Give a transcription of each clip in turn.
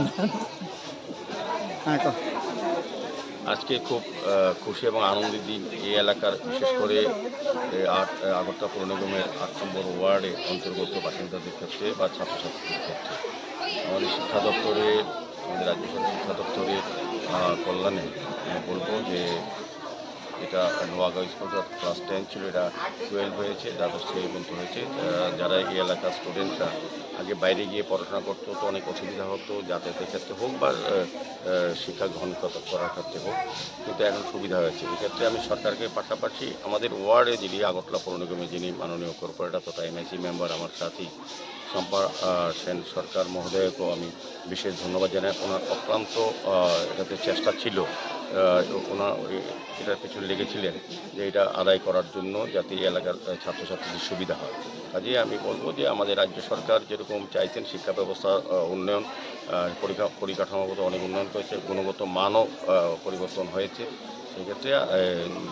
হ্যাঁ আজকে খুব খুশি এবং আনন্দের দিন এই এলাকার, বিশেষ করে আট আগরতলা পৌর নিগমের আট নম্বর ওয়ার্ডে অন্তর্গত বাসিন্দাদের ক্ষেত্রে বা ছাত্রছাত্রীদের ক্ষেত্রে। আমাদের শিক্ষা দপ্তরের, আমাদের রাজ্য সরকার শিক্ষা দপ্তরের কল্যাণে বলব যে এটা নোয়াগাঁও স্কুল ক্লাস টেন ছিল, এটা টুয়েলভ হয়েছে, দ্বাদশ শ্রেণি পর্যন্ত হয়েছে। যারা এই এলাকার স্টুডেন্টরা আগে বাইরে গিয়ে পড়াশোনা করতো, তো অনেক অসুবিধা হতো যাতায়াতের ক্ষেত্রে হোক বা শিক্ষা গ্রহণ করার ক্ষেত্রে হোক, কিন্তু এখন সুবিধা হয়েছে। এক্ষেত্রে আমি সরকারকে পাশাপাশি আমাদের ওয়ার্ডে যিনি আগরতলা পৌর নিগমে যিনি মাননীয় কর্পোরেটর তথা এমআইসি মেম্বার আমার সাথী শম্পা সেন সরকার মহোদয়কেও আমি বিশেষ ধন্যবাদ জানাই। ওনার অক্লান্ত এটাতে চেষ্টা ছিল ওনার এটার পেছনে লেগেছিলেন যে এটা আদায় করার জন্য যাতে এই এলাকার ছাত্রছাত্রীদের সুবিধা হয়। কাজেই আমি বলব যে আমাদের রাজ্য সরকার যেরকম চাইছেন শিক্ষা ব্যবস্থা উন্নয়ন পরিকা- পরিকাঠামোগত অনেক উন্নয়ন করেছে, গুণগত মানও পরিবর্তন হয়েছে। সেক্ষেত্রে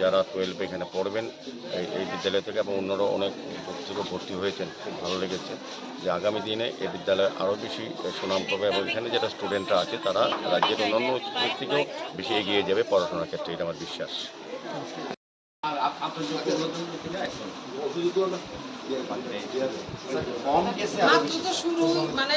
যারা টুয়েলভ এখানে পড়বেন এই- এই বিদ্যালয় থেকে এবং অন্যরা অনেক থেকে ভর্তি হয়েছেন খুব ভালো লেগেছে যে আগামী দিনে এই বিদ্যালয় আরও বেশি সুনাম পাবে এবং এখানে যারা স্টুডেন্টরা আছে তারা রাজ্যের অন্যান্য স্কুল থেকেও বেশি এগিয়ে যাবে পড়াশোনার ক্ষেত্রে এটা আমার বিশ্বাস। শুরু মানে